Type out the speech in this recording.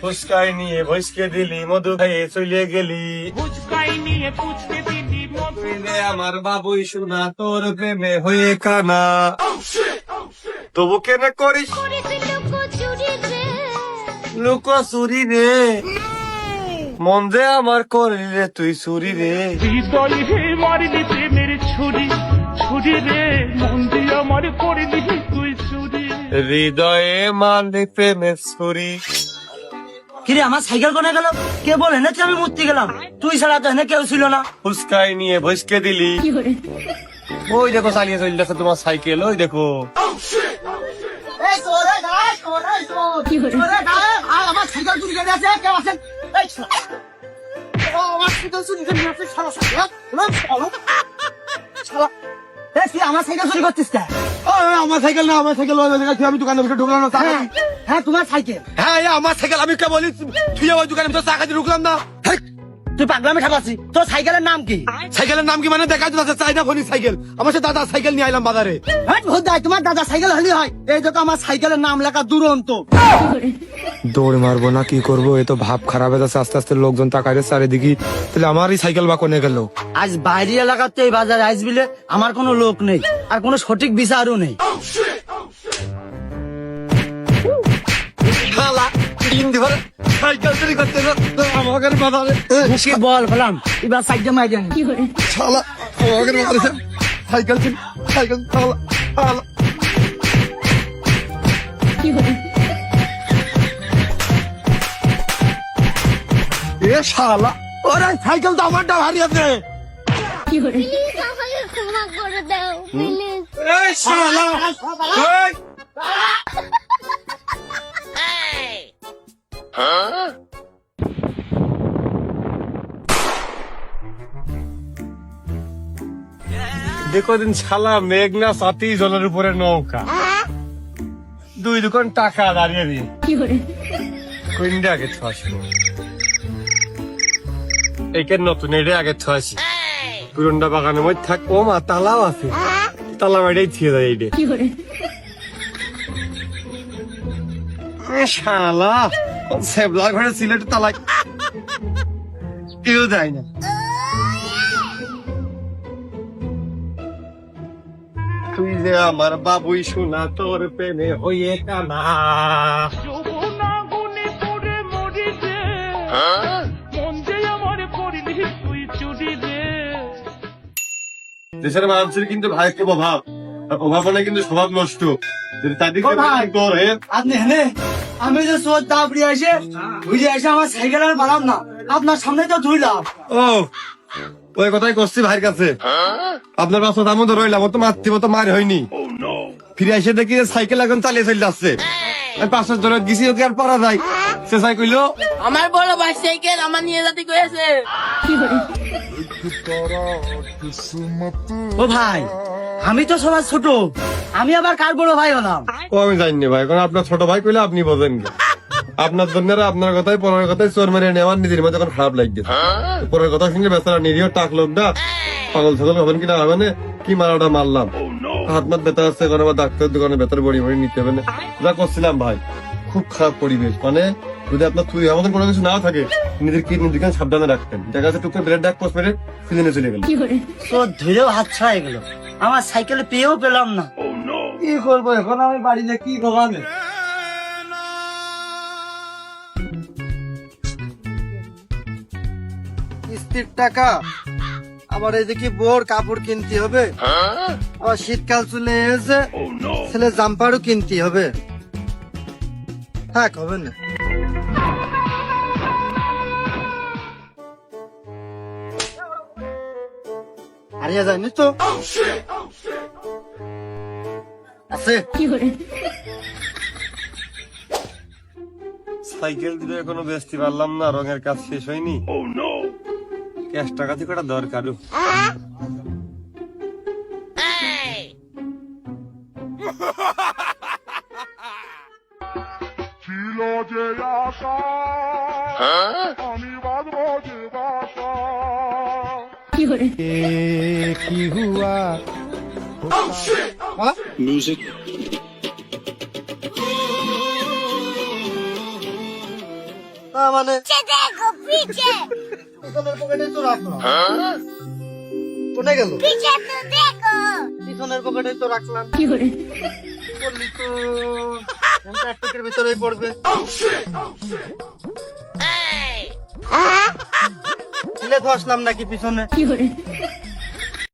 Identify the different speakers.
Speaker 1: ফুসকাই নিয়ে ভৈসকে দিলি মধু খাইয়ে চলে গেলি।
Speaker 2: ফুচকাই নিয়ে পুচকে দিদি মধু
Speaker 1: আমার বাবুই শোনা তোর প্রেমে হয়ে কানা। তবু কেন করিস? লুকো চুরি রে। মন যে আমার করলি রে তুই চুরি রে।
Speaker 2: মারলি প্রেমের ছুরি ছুরি রে। মন দিয়ে আমার করলি তুই চুরি।
Speaker 1: হৃদয়ে মারলি প্রেমের ছুরি।
Speaker 3: কিরে আমার সাইকেল কোনে গেল? কে বলে না আমি মূর্তি গেলাম। তুই ছাড়া তো এনে কেউ ছিল না।
Speaker 1: ফুসকাই নিয়ে ভৈসকে দিলি। ওই দেখো চালিয়ে চলে যাচ্ছে তোমার সাইকেল ওই দেখো।
Speaker 3: আমার সাইকেল চুরি করে আছে? কেউ আছেন ও, আমার সাইকেল চুরি করে নিয়ে তুই আমার সাইকেল চুরি করছিস কে?
Speaker 4: আমার সাইকেল না আমার সাইকেল আমি দোকানের ভিতরে ঢুকলাম না
Speaker 3: হ্যাঁ, হ্যাঁ তোমার সাইকেল।
Speaker 4: হ্যাঁ এই আমার সাইকেল আমি কে বলি? তুই আমার দোকানে তো টাকা দিয়ে ঢুকলাম না।
Speaker 3: তুই পাগলামে ঠাপাচ্ছি তোর সাইকেলের নাম কি?
Speaker 4: সাইকেলের নাম কি মানে? দেখা যাচ্ছে চাইনা ফোনি সাইকেল। আমার সাথে দাদা সাইকেল নিয়ে আইলাম বাজারে।
Speaker 3: ভোদাই তোমার দাদা সাইকেল হলি হয়। এই দেখো আমার সাইকেলের নাম লেখা দুরন্ত।
Speaker 4: দৌড় মারবো না কি করব? এ তো ভাব খারাপ হয়ে যাচ্ছে আস্তে আস্তে লোকজন তাকাইরে চারিদিকে। তাহলে আমারই সাইকেল বা কোনে গেল।
Speaker 3: আজ বাইরে এলাকাতে এই বাজারে আসবিলে আমার কোনো লোক নেই আর কোনো সঠিক বিচারও নেই।
Speaker 4: সাইকেল চুরি করতে আমাকে
Speaker 3: কি বল ফেলাম এবার সাইকেল।
Speaker 4: শালা আমাকে সাইকেল চুরি সাইকেল শালা শালা। এ শালা ওরে সাইকেল তো আমারটা ভারী আছে।
Speaker 5: প্লিজ আমাকে ক্ষমা করে দাও
Speaker 1: এই শালা। এই! দেখো দিন শালা মেঘনা সাথী জলের উপরে নৌকা। দুই দোকান টাকা দাঁড়িয়ে দিয়ে কোনটা আগে ছশো এইখানে নতুন এটা আগে ছশি পুরনটা বাগানের মধ্যে থাক ও মা তালাও আছে। তালা বাড়িই থিয়ে দেয় এইটা এ শালা। সেবলা ঘরে সিলেট তালা কেউ দেয় না। তুই যে আমার বাবুই শোনা তোর প্রেমে হয়ে কানা
Speaker 2: মন
Speaker 1: দেশের মানুষের কিন্তু ভাইকে অভাব আর অভাব মানে কিন্তু স্বভাব নষ্ট। যদি তাদের
Speaker 3: ভাই।
Speaker 1: করে
Speaker 3: আপনি হেনে আমি যে সোর দাবড়ি এসে বুঝে এসে আমার সাইকেল আর বাড়াম না আপনার সামনে তো ধুইলাম।
Speaker 1: ও ওই কথাই করছি ভাইয়ের কাছে। আপনার পাশে তার মধ্যে রইলাম ও তো মাতৃ মতো মার হয়নি। ফিরে এসে দেখি সাইকেল এখন চালিয়ে চলে আমি পাঁচশো জনের গেছি ওকে আর পারা যায়। সে সাই কইলো
Speaker 6: আমার বড় ভাই সাইকেল আমার নিয়ে যেতে কয়েছে।
Speaker 3: ও ভাই আমি তো সবার ছোট। আমি আবার কার বড় ভাই হলাম?
Speaker 1: ও আমি জানি ভাই কারণ আপনার ছোট ভাই কইলে আপনি বোঝেন আপনার জন্য আপনার কথাই পরের কথাই চোর মেরে নেওয়ার নিজের মধ্যে এখন খারাপ লাগছে। পরের কথা শুনে বেচারা নিরীহ টাক লোকটা পাগল ছাগল হবেন কিনা হবে না কি মারাটা মারলাম। হাত মাত ব্যথা আসছে এখন আবার ডাক্তার দোকানে ব্যথার বড়ি বড়ি নিতে হবে না। যা করছিলাম ভাই খুব খারাপ পরিবেশ। মানে যদি আপনার তুই আমাদের কোনো কিছু না থাকে নিজের কিডনি দিকে সাবধানে রাখতেন। দেখা যাচ্ছে টুকরে ব্রেড ডাক পোস্ট মেরে সিজনে চলে গেল।
Speaker 3: তো ধীরেও হাত ছাড়াই গেল। আমার সাইকেল পেয়েও পেলাম না। কি করব এখন? আমি বাড়িতে কি করব
Speaker 4: কিস্তির টাকা আবার এদিকে বোর কাপড় কিনতে হবে? আবার শীতকাল চলে এসে ছেলে জাম্পারও কিনতে হবে। থাক হবে না। হারিয়ে যায়নি তো। আছে।
Speaker 1: সাইকেল দিলে এখনও বেচতে পারলাম না রঙের কাজ শেষ হয়নি। ক্যাশ টাকা থেকে দরকার?
Speaker 2: ছিল যে আশা আমি করে কি হুয়া
Speaker 4: মিউজিক মানে কোনে গেল? পিছনের পকেটে তো রাখলাম। কি করে করলি তো? কোনটা ভিতরেই পড়বে। তো আসলাম নাকি পিছনে?